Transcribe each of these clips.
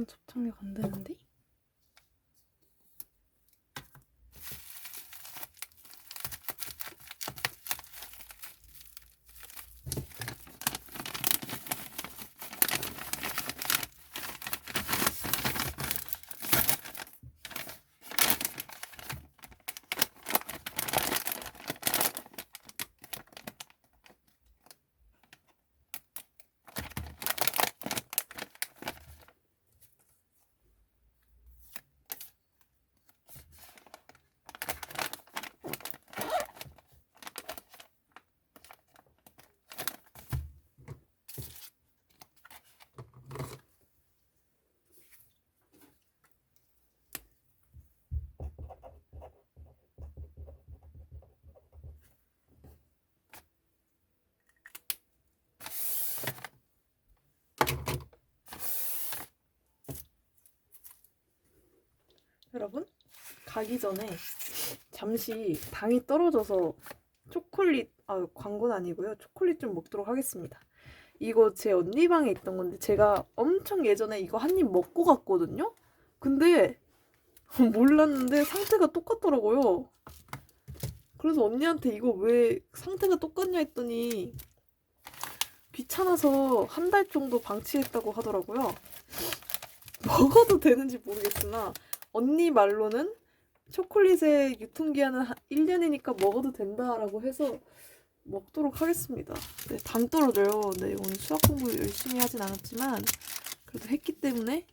이런 접착력 안 되는데? 여러분 가기 전에 잠시 당이 떨어져서 초콜릿 아 광고는 아니고요. 초콜릿 좀 먹도록 하겠습니다. 이거 제 언니 방에 있던 건데 제가 엄청 예전에 이거 한 입 먹고 갔거든요? 근데 몰랐는데 상태가 똑같더라고요. 그래서 언니한테 이거 왜 상태가 똑같냐 했더니 귀찮아서 한 달 정도 방치했다고 하더라고요. 먹어도 되는지 모르겠으나 언니 말로는 초콜릿의 유통기한은 1년이니까 먹어도 된다라고 해서 먹도록 하겠습니다. 네, 당 떨어져요. 네, 오늘 수학 공부 열심히 하진 않았지만 그래도 했기 때문에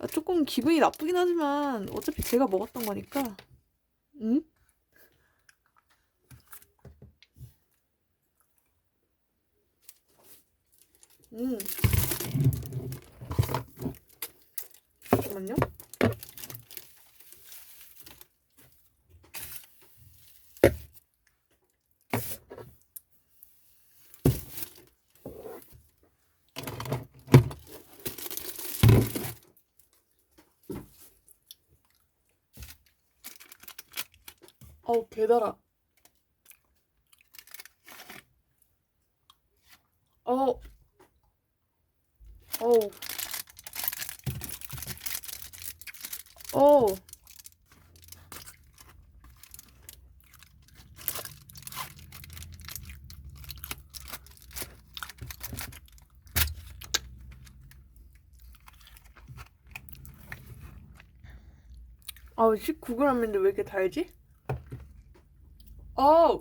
아, 조금 기분이 나쁘긴 하지만 어차피 제가 먹었던 거니까 응? 음. 잠깐만요. 어우, 개달아. 어, 어우. 어. 아우 19g인데 왜 이렇게 달지? 어우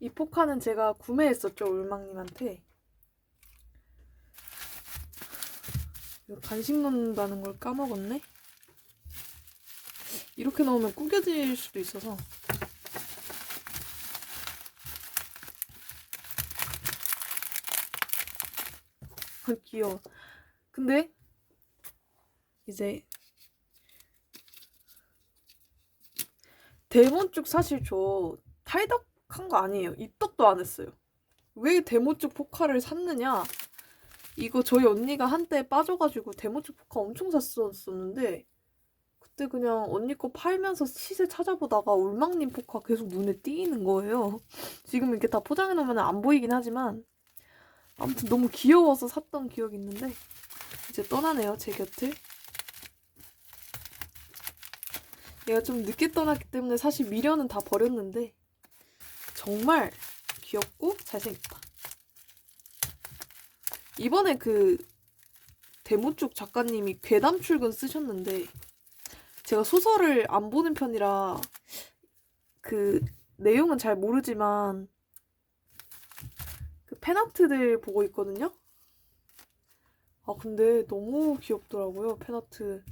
이 포카는 제가 구매했었죠 울망님한테 이거 간식 넣는다는 걸 까먹었네 이렇게 넣으면 구겨질 수도 있어서 아, 귀여워 근데 이제 대몬쭉 사실 저 탈덕한 거 아니에요. 입덕도 안 했어요. 왜 데모쭉 포카를 샀느냐? 이거 저희 언니가 한때 빠져가지고 데모쭉 포카 엄청 샀었는데 그때 그냥 언니 거 팔면서 시세 찾아보다가 울망님 포카 계속 눈에 띄이는 거예요. 지금 이렇게 다 포장해 놓으면 안 보이긴 하지만 아무튼 너무 귀여워서 샀던 기억이 있는데 이제 떠나네요 제 곁을. 얘가 좀 늦게 떠났기 때문에 사실 미련은 다 버렸는데 정말 귀엽고 잘생겼다. 이번에 그 대모쪽 작가님이 괴담 출근 쓰셨는데 제가 소설을 안 보는 편이라 그 내용은 잘 모르지만 그 팬아트들 보고 있거든요. 아 근데 너무 귀엽더라고요 팬아트.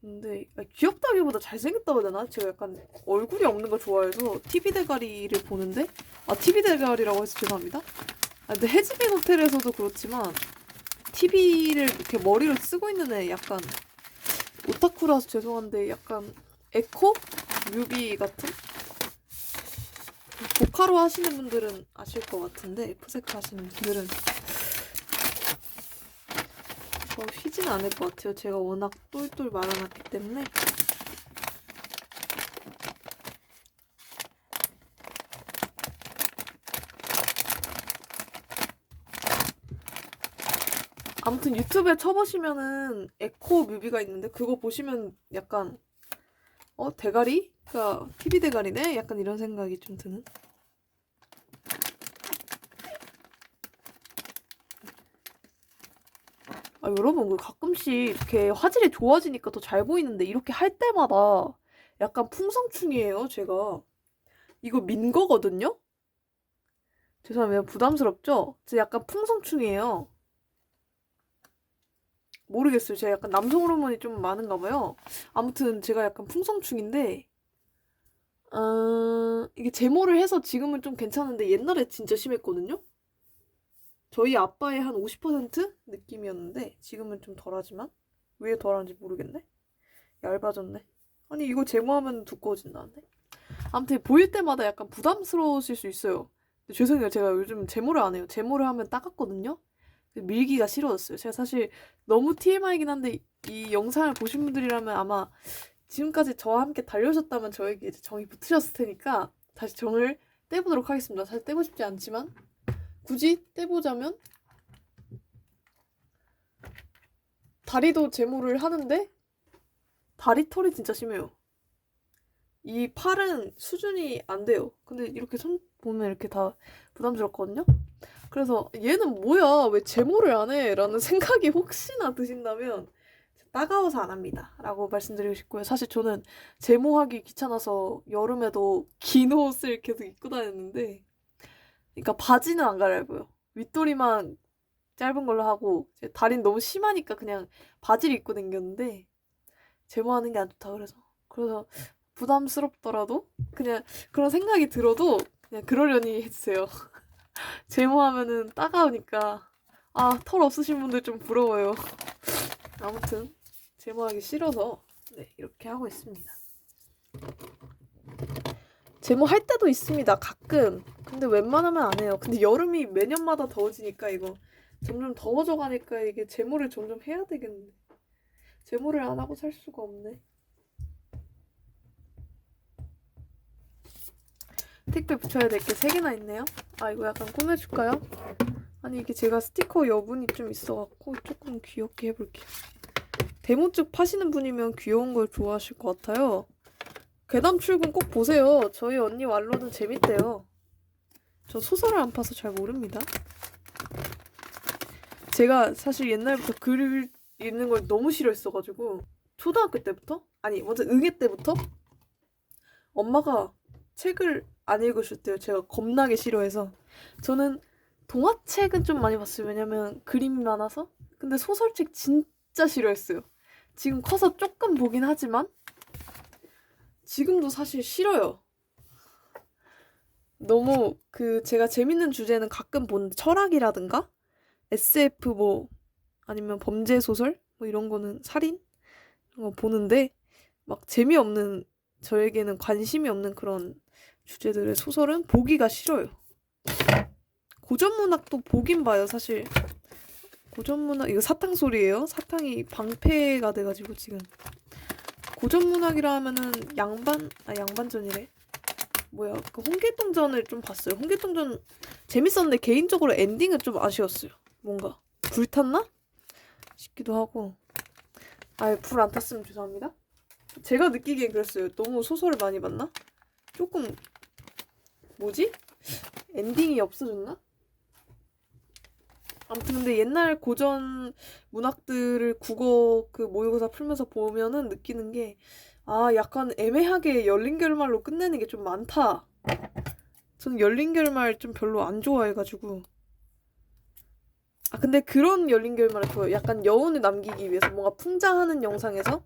근데 아, 귀엽다기보다 잘생겼다고 해야 되나? 제가 약간 얼굴이 없는 걸 좋아해서 TV 대가리를 보는데 아 TV 대가리라고 해서 죄송합니다. 아, 근데 해즈빈 호텔에서도 그렇지만 TV를 이렇게 머리를 쓰고 있는 애 약간 오타쿠라서 죄송한데 약간 에코? 뮤비 같은? 보카로 하시는 분들은 아실 것 같은데 푸세카 하시는 분들은 저 휘진 않을 것 같아요. 제가 워낙 똘똘 말아놨기 때문에 아무튼 유튜브에 쳐보시면은 에코 뮤비가 있는데 그거 보시면 약간 어 대가리가 TV 대가리네? 약간 이런 생각이 좀 드는? 아 여러분 그 가끔씩 이렇게 화질이 좋아지니까 더 잘 보이는데 이렇게 할 때마다 약간 풍성충이에요 제가. 이거 민 거거든요? 죄송합니다. 부담스럽죠? 제 약간 풍성충이에요 모르겠어요. 제가 약간 남성 호르몬이 좀 많은가 봐요. 아무튼 제가 약간 풍성충인데, 어, 이게 제모를 해서 지금은 좀 괜찮은데 옛날에 진짜 심했거든요? 저희 아빠의 한 50% 느낌이었는데 지금은 좀 덜하지만 왜 덜한지 모르겠네. 얇아졌네. 아니 이거 제모하면 두꺼워진다는데. 아무튼 보일 때마다 약간 부담스러우실 수 있어요. 죄송해요. 제가 요즘 제모를 안 해요. 제모를 하면 따갑거든요. 밀기가 싫어졌어요. 제가 사실 너무 TMI이긴 한데 이 영상을 보신 분들이라면 아마 지금까지 저와 함께 달려오셨다면 저에게 이제 정이 붙으셨을 테니까 다시 정을 떼보도록 하겠습니다. 사실 떼고 싶지 않지만 굳이 떼보자면 다리도 제모를 하는데 다리 털이 진짜 심해요. 이 팔은 수준이 안 돼요. 근데 이렇게 손 보면 이렇게 다 부담스럽거든요. 그래서 얘는 뭐야? 왜 제모를 안 해? 라는 생각이 혹시나 드신다면 따가워서 안 합니다. 라고 말씀드리고 싶고요. 사실 저는 제모하기 귀찮아서 여름에도 긴 옷을 계속 입고 다녔는데 그러니까 바지는 안 갈아입어요. 윗도리만 짧은 걸로 하고 다리는 너무 심하니까 그냥 바지를 입고 다녔는데 제모하는 게 안 좋다 그래서. 그래서 부담스럽더라도 그냥 그런 생각이 들어도 그냥 그러려니 해주세요 제모하면은 따가우니까 아 털 없으신 분들 좀 부러워요. 아무튼 제모하기 싫어서 네 이렇게 하고 있습니다. 제모할 때도 있습니다. 가끔. 근데 웬만하면 안 해요. 근데 여름이 매년마다 더워지니까 이거 점점 더워져 가니까 이게 제모를 점점 해야 되겠네. 제모를 안 하고 살 수가 없네. 택배 붙여야 될 게 3개나 있네요. 아, 이거 약간 꾸며줄까요? 아니, 이게 제가 스티커 여분이 좀 있어갖고 조금 귀엽게 해볼게요. 데모쭉 파시는 분이면 귀여운 걸 좋아하실 것 같아요. 괴담 출근 꼭 보세요. 저희 언니 왈로는 재밌대요. 저 소설을 안 파서 잘 모릅니다. 제가 사실 옛날부터 글 읽는 걸 너무 싫어했어가지고 초등학교 때부터? 아니 먼저 응애 때부터 엄마가 책을 안 읽으셨대요. 제가 겁나게 싫어해서. 저는 동화책은 좀 많이 봤어요. 왜냐면 그림이 많아서. 근데 소설책 진짜 싫어했어요. 지금 커서 조금 보긴 하지만 지금도 사실 싫어요. 너무 그 제가 재밌는 주제는 가끔 본 철학이라든가 SF 뭐 아니면 범죄 소설 뭐 이런 거는 살인 이런 거 보는데 막 재미없는 저에게는 관심이 없는 그런 주제들의 소설은 보기가 싫어요. 고전문학도 보긴 봐요, 사실. 고전문학, 이거 사탕 소리예요? 사탕이 방패가 돼가지고 지금. 고전문학이라 하면은 양반, 아, 양반전이래. 뭐야, 그 홍길동전을 좀 봤어요. 홍길동전 재밌었는데 개인적으로 엔딩은 좀 아쉬웠어요. 뭔가. 불탔나? 싶기도 하고. 아예 불 안 탔으면 죄송합니다. 제가 느끼기엔 그랬어요. 너무 소설을 많이 봤나? 조금 뭐지? 엔딩이 없어졌나? 아무튼 근데 옛날 고전 문학들을 국어 그 모의고사 풀면서 보면은 느끼는 게 아, 약간 애매하게 열린 결말로 끝내는 게 좀 많다. 저는 열린 결말 좀 별로 안 좋아해가지고. 아, 근데 그런 열린 결말을 좋아요. 약간 여운을 남기기 위해서 뭔가 풍자하는 영상에서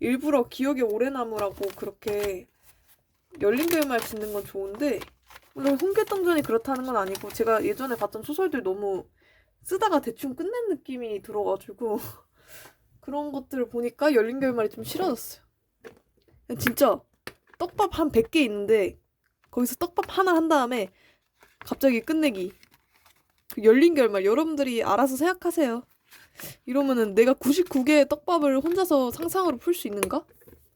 일부러 기억에 오래 남으라고 그렇게 열린 결말 짓는 건 좋은데 물론 홍길동전이 그렇다는 건 아니고 제가 예전에 봤던 소설들 너무 쓰다가 대충 끝낸 느낌이 들어가지고 그런 것들을 보니까 열린 결말이 좀 싫어졌어요. 진짜 떡밥 한 100개 있는데 거기서 떡밥 하나 한 다음에 갑자기 끝내기. 그 열린 결말 여러분들이 알아서 생각하세요. 이러면은 내가 99개의 떡밥을 혼자서 상상으로 풀 수 있는가?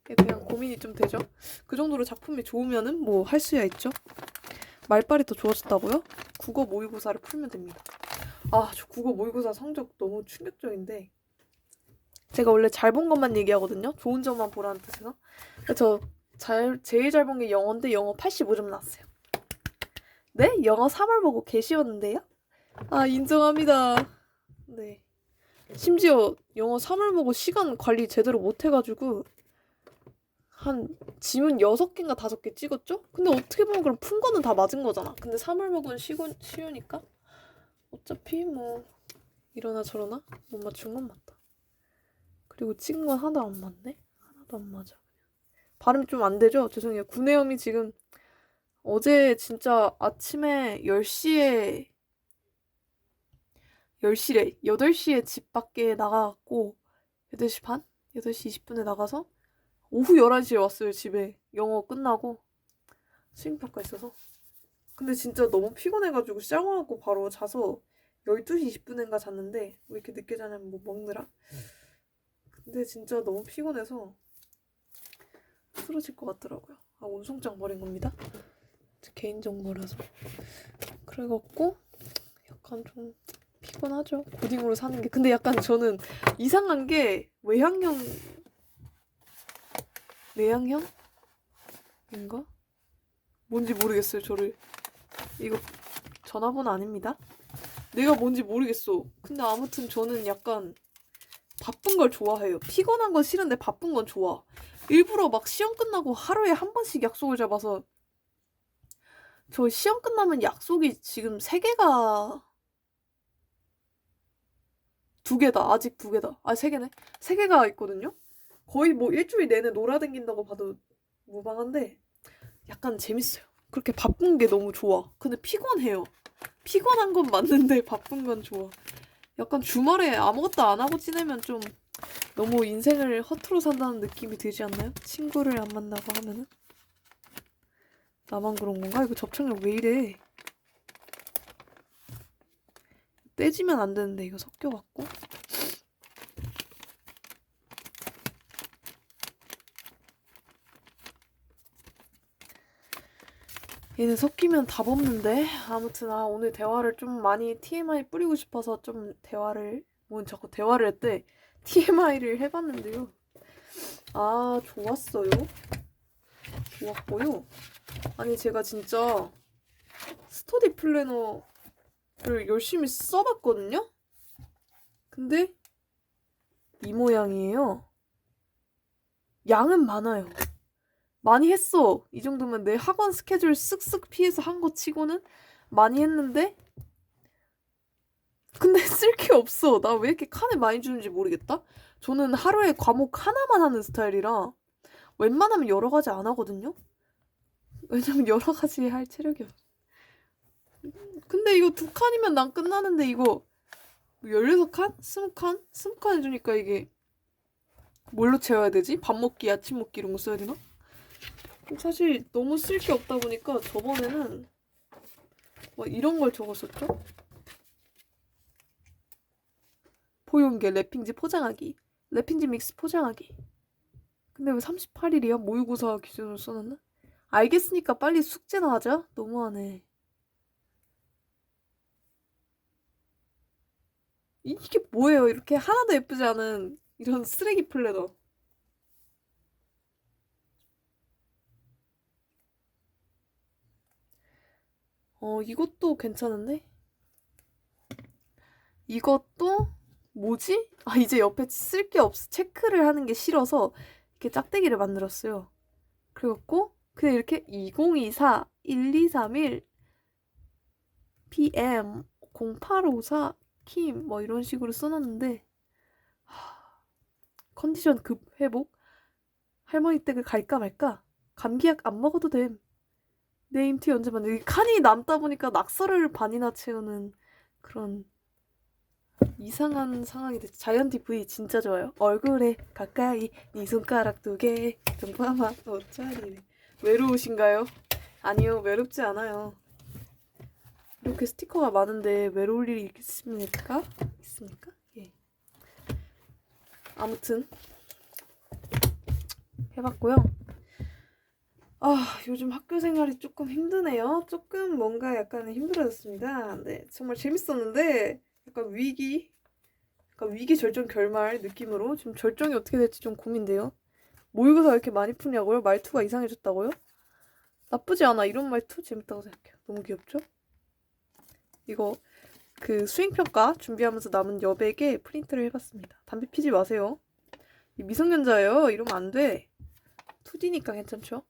그냥 고민이 좀 되죠. 그 정도로 작품이 좋으면은 뭐 할 수야 있죠. 말빨이 더 좋아졌다고요? 국어 모의고사를 풀면 됩니다. 아, 저 국어 모의고사 성적 너무 충격적인데. 제가 원래 잘 본 것만 얘기하거든요. 좋은 점만 보라는 뜻에서. 저 잘, 제일 잘 본 게 영어인데 영어 85점 나왔어요. 네? 영어 3월 보고 개쉬웠는데요? 아, 인정합니다. 네. 심지어 영어 3월 보고 시간 관리 제대로 못 해가지고 한 지문 6개인가 5개 찍었죠? 근데 어떻게 보면 그럼 푼 거는 다 맞은 거잖아. 근데 3월 보고는 쉬고, 쉬우니까 어차피 뭐 이러나 저러나 못 맞춘 건 맞다. 그리고 찍은 건 하나도 안 맞네? 하나도 안 맞아. 발음이 좀안 되죠? 죄송해요. 구내염이 지금 어제 진짜 아침에 10시에 10시래. 8시에 집 밖에 나가갖고 8시 반? 8시 20분에 나가서 오후 11시에 왔어요, 집에. 영어 끝나고 수행평가 있어서. 근데 진짜 너무 피곤해가지고 샤워하고 바로 자서 12시 20분인가 잤는데 왜 이렇게 늦게 자냐면 뭐 먹느라. 근데 진짜 너무 피곤해서 쓰러질 것 같더라고요. 아, 운송장 버린 겁니다. 제 개인정보라서. 그래갖고 약간 좀 피곤하죠. 고딩으로 사는 게. 근데 약간 저는 이상한 게 외향형, 내향형? 인가? 뭔지 모르겠어요, 저를. 이거 전화번호 아닙니다. 내가 뭔지 모르겠어. 근데 아무튼 저는 약간 바쁜 걸 좋아해요. 피곤한 건 싫은데 바쁜 건 좋아. 일부러 막 시험 끝나고 하루에 한 번씩 약속을 잡아서 저 시험 끝나면 약속이 지금 세 개가 두 개다. 아직 두 개다. 아, 세 개네. 세 개가 있거든요. 거의 뭐 일주일 내내 놀아댕긴다고 봐도 무방한데 약간 재밌어요. 그렇게 바쁜 게 너무 좋아. 근데 피곤해요. 피곤한 건 맞는데 바쁜 건 좋아. 약간 주말에 아무것도 안 하고 지내면 좀 너무 인생을 허투루 산다는 느낌이 들지 않나요? 친구를 안 만나고 하면은? 나만 그런 건가? 이거 접착력 왜 이래? 떼지면 안 되는데 이거 섞여갖고 얘는 섞이면 답 없는데? 아무튼 아 오늘 대화를 좀 많이 TMI 뿌리고 싶어서 좀 대화를 뭔 자꾸 대화를 했대. TMI를 해봤는데요. 아 좋았어요. 좋았고요. 아니 제가 진짜 스터디 플래너를 열심히 써봤거든요? 근데 이 모양이에요. 양은 많아요 많이 했어. 이 정도면 내 학원 스케줄 쓱쓱 피해서 한 거 치고는 많이 했는데 근데 쓸 게 없어. 나 왜 이렇게 칸을 많이 주는지 모르겠다. 저는 하루에 과목 하나만 하는 스타일이라 웬만하면 여러 가지 안 하거든요. 왜냐면 여러 가지 할 체력이 없어. 근데 이거 두 칸이면 난 끝나는데 이거 16칸? 20칸? 20칸 해주니까 이게 뭘로 채워야 되지? 밥 먹기, 아침 먹기 이런 거 써야 되나? 사실 너무 쓸 게 없다 보니까 저번에는 뭐 이런 걸 적었었죠? 보용계 랩핑지 포장하기 랩핑지 믹스 포장하기 근데 왜 38일이야? 모의고사 기준으로 써놨나? 알겠으니까 빨리 숙제나 하자 너무하네 이게 뭐예요 이렇게 하나도 예쁘지 않은 이런 쓰레기 플래너 어, 이것도 괜찮은데? 이것도 뭐지? 아, 이제 옆에 쓸 게 없어. 체크를 하는 게 싫어서 이렇게 짝대기를 만들었어요. 그래갖고 그냥 이렇게 2024 1231 PM 0854 킴 뭐 이런 식으로 써놨는데 하, 컨디션 급 회복 할머니 댁을 갈까 말까 감기약 안 먹어도 됨 네임티 언제 만들? 칸이 남다 보니까 낙서를 반이나 채우는 그런 이상한 상황이 됐죠. 자이언티 V 진짜 좋아요. 얼굴에 가까이 네 손가락 두 개, 동파만 오짜리 외로우신가요? 아니요, 외롭지 않아요. 이렇게 스티커가 많은데 외로울 일이 있습니까? 있습니까? 예. 아무튼 해봤고요. 아, 요즘 학교 생활이 조금 힘드네요. 조금 뭔가 약간 힘들어졌습니다. 네, 정말 재밌었는데 약간 위기, 약간 위기 절정 결말 느낌으로 지금 절정이 어떻게 될지 좀 고민돼요. 모의고사 왜 이렇게 많이 푸냐고요? 말투가 이상해졌다고요? 나쁘지 않아. 이런 말투 재밌다고 생각해요. 너무 귀엽죠? 이거 그 수행평가 준비하면서 남은 여백에 프린트를 해봤습니다. 담배 피지 마세요. 이 미성년자예요. 이러면 안 돼. 2D니까 괜찮죠?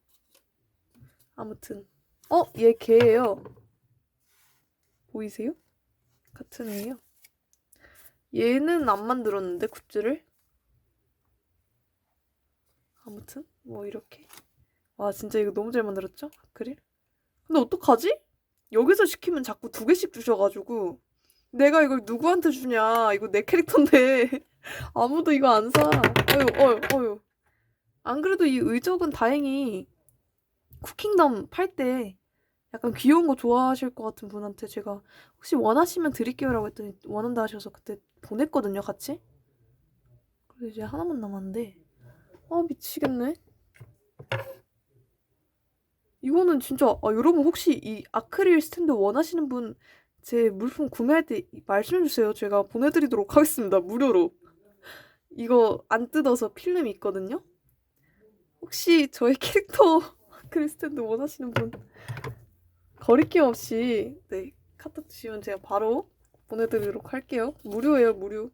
아무튼 어? 얘 개예요. 보이세요? 같은 애예요. 얘는 안 만들었는데 굿즈를 아무튼 뭐 이렇게 와 진짜 이거 너무 잘 만들었죠? 아크릴? 근데 어떡하지? 여기서 시키면 자꾸 두 개씩 주셔가지고 내가 이걸 누구한테 주냐 이거 내 캐릭터인데 아무도 이거 안 사. 어휴 어휴 어휴 안 그래도 이 의적은 다행히 쿠킹덤 팔 때 약간 귀여운 거 좋아하실 것 같은 분한테 제가 혹시 원하시면 드릴게요라고 했더니 원한다 하셔서 그때 보냈거든요 같이. 그래서 이제 하나만 남았는데. 아 미치겠네. 이거는 진짜 아, 여러분 혹시 이 아크릴 스탠드 원하시는 분 제 물품 구매할 때 말씀해 주세요. 제가 보내드리도록 하겠습니다 무료로. 이거 안 뜯어서 필름이 있거든요. 혹시 저의 캐릭터 아 스탠드 원하시는 분. 거리낌 없이 네 카톡 주시면 제가 바로 보내드리도록 할게요. 무료예요 무료.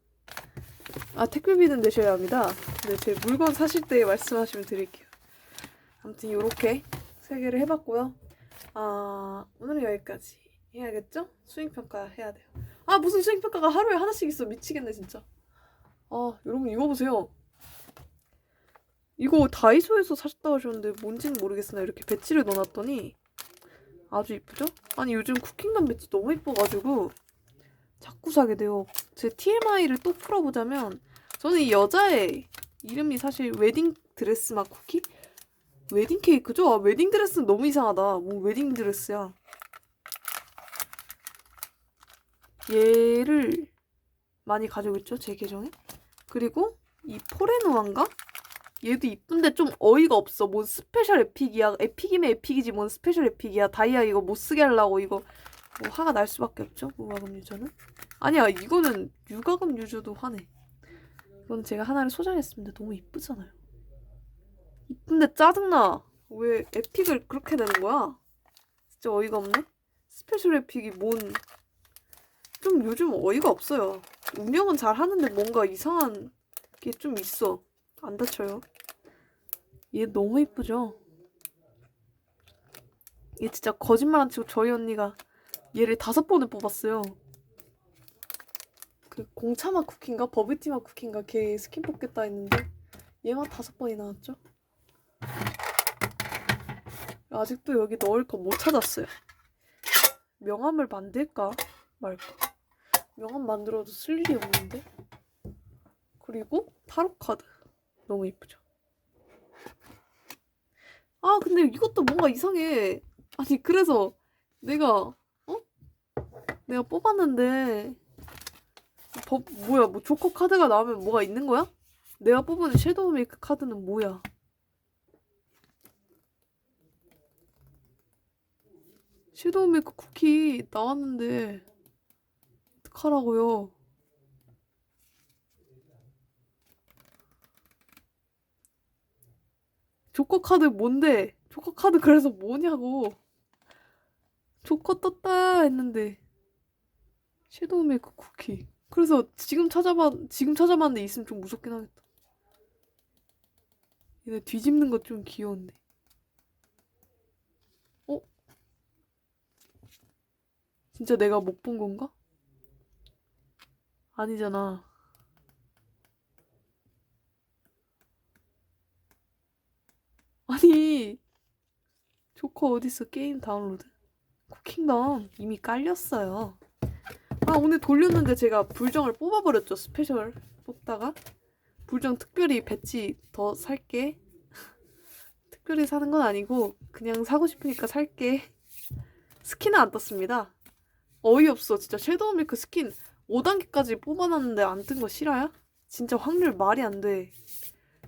아 택배비는 내셔야 합니다. 네, 제 물건 사실 때 말씀하시면 드릴게요. 아무튼 이렇게 세 개를 해봤고요. 아 오늘은 여기까지 해야겠죠? 수행평가 해야 돼요. 아 무슨 수행평가가 하루에 하나씩 있어. 미치겠네 진짜. 아 여러분 이거 보세요 이거 다이소에서 사셨다고 하셨는데 뭔지는 모르겠으나 이렇게 배지를 넣어놨더니 아주 이쁘죠? 아니 요즘 쿠킹덤 배지 너무 이뻐가지고 자꾸 사게 돼요. 제 TMI를 또 풀어보자면 저는 이 여자의 이름이 사실 웨딩 드레스 막 쿠키? 웨딩 케이크죠? 아, 웨딩 드레스는 너무 이상하다. 뭐 웨딩 드레스야. 얘를 많이 가지고 있죠, 제 계정에. 그리고 이 포레노아인가? 얘도 이쁜데 좀 어이가 없어. 뭔 스페셜 에픽이야. 에픽이면 에픽이지 뭔 스페셜 에픽이야. 다이아 이거 못 쓰게 하려고 이거 뭐 화가 날 수밖에 없죠. 무과금 유저는. 아니야 이거는 유과금 유저도 화내. 이건 제가 하나를 소장했습니다. 너무 이쁘잖아요. 이쁜데 짜증나. 왜 에픽을 그렇게 내는 거야? 진짜 어이가 없네. 스페셜 에픽이 뭔... 좀 요즘 어이가 없어요. 운영은 잘 하는데 뭔가 이상한 게 좀 있어. 안 다쳐요. 얘 너무 이쁘죠? 얘 진짜 거짓말 안 치고 저희 언니가 얘를 다섯 번을 뽑았어요. 그 공차맛 쿠키인가 버블티맛 쿠키인가 걔 스킨 뽑겠다 했는데 얘만 다섯 번이 나왔죠. 아직도 여기 넣을 거 못 찾았어요. 명함을 만들까 말까. 명함 만들어도 쓸 일이 없는데. 그리고 타로 카드. 너무 이쁘죠? 아, 근데 이것도 뭔가 이상해. 아니, 그래서 내가, 어? 내가 뽑았는데, 버, 뭐야, 뭐 조커 카드가 나오면 뭐가 있는 거야? 내가 뽑은 섀도우 메이크 카드는 뭐야? 섀도우 메이크 쿠키 나왔는데, 어떡하라고요? 조커 카드 뭔데? 조커 카드 그래서 뭐냐고. 조커 떴다 했는데 섀도우 메이크 쿠키. 그래서 지금 찾아봐 지금 찾아봤는데 있으면 좀 무섭긴 하겠다. 얘네 뒤집는 거좀 귀여운데. 어? 진짜 내가 못 본 건가? 아니잖아. 아니 조커 어딨어 게임 다운로드 쿠킹덤 이미 깔렸어요 아 오늘 돌렸는데 제가 불정을 뽑아버렸죠 스페셜 뽑다가 불정 특별히 배치 더 살게 특별히 사는 건 아니고 그냥 사고 싶으니까 살게. 스킨은 안 떴습니다. 어이없어. 진짜 섀도우 밀크 스킨 5단계까지 뽑아놨는데 안 뜬 거 실화야? 진짜 확률 말이 안 돼.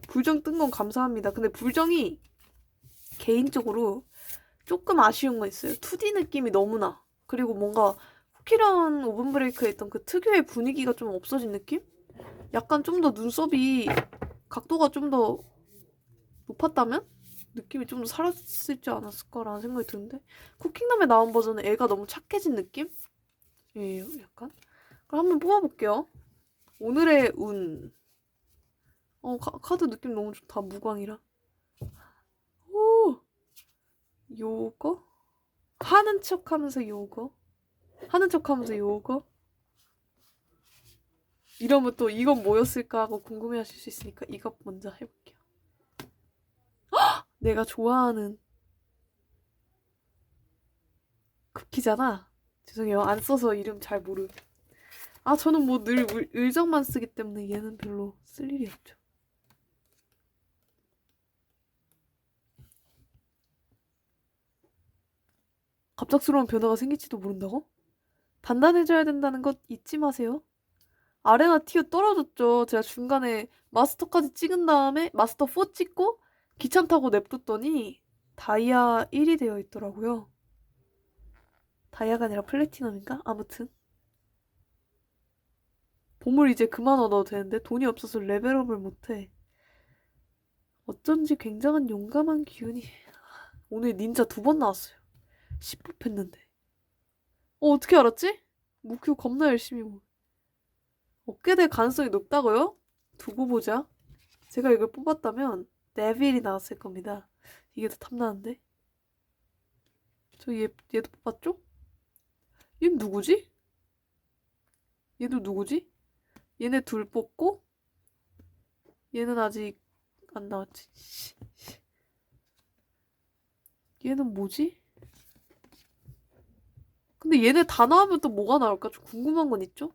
불정 뜬 건 감사합니다. 근데 불정이 개인적으로 조금 아쉬운 거 있어요. 2D 느낌이 너무 나. 그리고 뭔가 쿠키런 오븐 브레이크에 있던 그 특유의 분위기가 좀 없어진 느낌? 약간 좀 더 눈썹이 각도가 좀 더 높았다면 느낌이 좀더 살았을지 않았을까라는 생각이 드는데 쿠킹남에 나온 버전은 애가 너무 착해진 느낌? 예, 약간. 그럼 한번 뽑아볼게요. 오늘의 운. 어, 카, 카드 느낌 너무 좋다. 무광이라. 오! 요거? 하는 척 하면서 요거? 하는 척 하면서 요거? 이러면 또 이건 뭐였을까 하고 궁금해 하실 수 있으니까 이것 먼저 해볼게요. 헉! 내가 좋아하는 쿠키잖아. 죄송해요. 안 써서 이름 잘 모르. 아, 저는 뭐 늘 의정만 쓰기 때문에 얘는 별로 쓸 일이 없죠. 갑작스러운 변화가 생길지도 모른다고? 단단해져야 된다는 것 잊지 마세요. 아레나 티어 떨어졌죠. 제가 중간에 마스터까지 찍은 다음에 마스터 4 찍고 귀찮다고 냅뒀더니 다이아 1이 되어 있더라고요. 다이아가 아니라 플래티넘인가? 아무튼. 보물 이제 그만 얻어도 되는데 돈이 없어서 레벨업을 못해. 어쩐지 굉장한 용감한 기운이. 오늘 닌자 두 번 나왔어요. 10법 했는데. 어, 어떻게 알았지? 무큐 겁나 열심히 뭐. 얻게 될 가능성이 높다고요? 두고 보자. 제가 이걸 뽑았다면 네빌이 나왔을 겁니다. 이게 더 탐나는데? 저 얘, 얘도 뽑았죠? 얘는 누구지? 얘도 누구지? 얘네 둘 뽑고 얘는 아직 안 나왔지. 얘는 뭐지? 근데 얘네 다 나오면 또 뭐가 나올까? 좀 궁금한 건 있죠?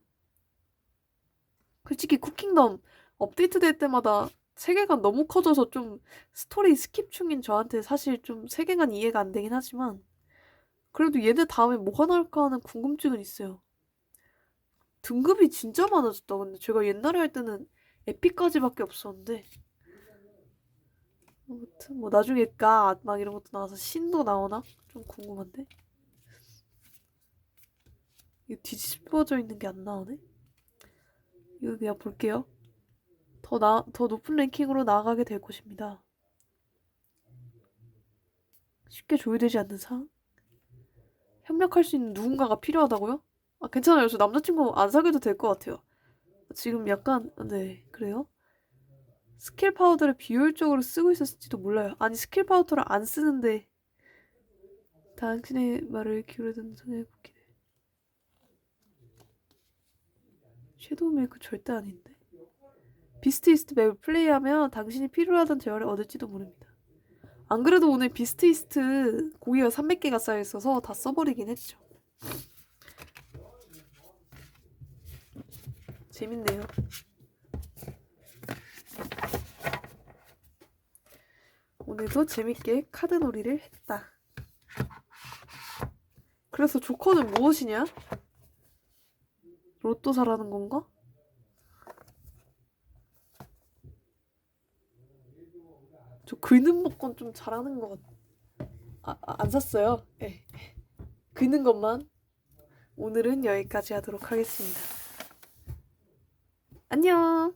솔직히 쿠킹덤 업데이트 될 때마다 세계관 너무 커져서 좀 스토리 스킵 중인 저한테 사실 좀 세계관 이해가 안 되긴 하지만 그래도 얘네 다음에 뭐가 나올까 하는 궁금증은 있어요. 등급이 진짜 많아졌다. 근데 제가 옛날에 할 때는 에피까지밖에 없었는데 아무튼 뭐 나중에 갓막 이런 것도 나와서 신도 나오나? 좀 궁금한데 이거 뒤집어져 있는 게 안 나오네? 이거 그냥 볼게요. 더 나, 더 높은 랭킹으로 나아가게 될 것입니다. 쉽게 조율되지 않는 상황? 협력할 수 있는 누군가가 필요하다고요? 아, 괜찮아요. 저 남자친구 안 사귀어도 될 것 같아요. 지금 약간, 네, 그래요? 스킬 파우더를 비효율적으로 쓰고 있었을지도 몰라요. 아니, 스킬 파우더를 안 쓰는데, 당신의 말을 기울여 듣는 손에 붓기 섀도우 메이크 절대 아닌데. 비스트 이스트 맵을 플레이하면 당신이 필요로 하던 재화를 얻을지도 모릅니다. 안 그래도 오늘 비스트 이스트 고기가 300개가 쌓여 있어서 다 써버리긴 했죠. 재밌네요. 오늘도 재밌게 카드 놀이를 했다. 그래서 조커는 무엇이냐? 로또 사라는 건가? 저 긁는 복권 좀 잘하는 것 같... 아, 아, 안 샀어요. 예. 긁는 것만. 오늘은 여기까지 하도록 하겠습니다. 안녕.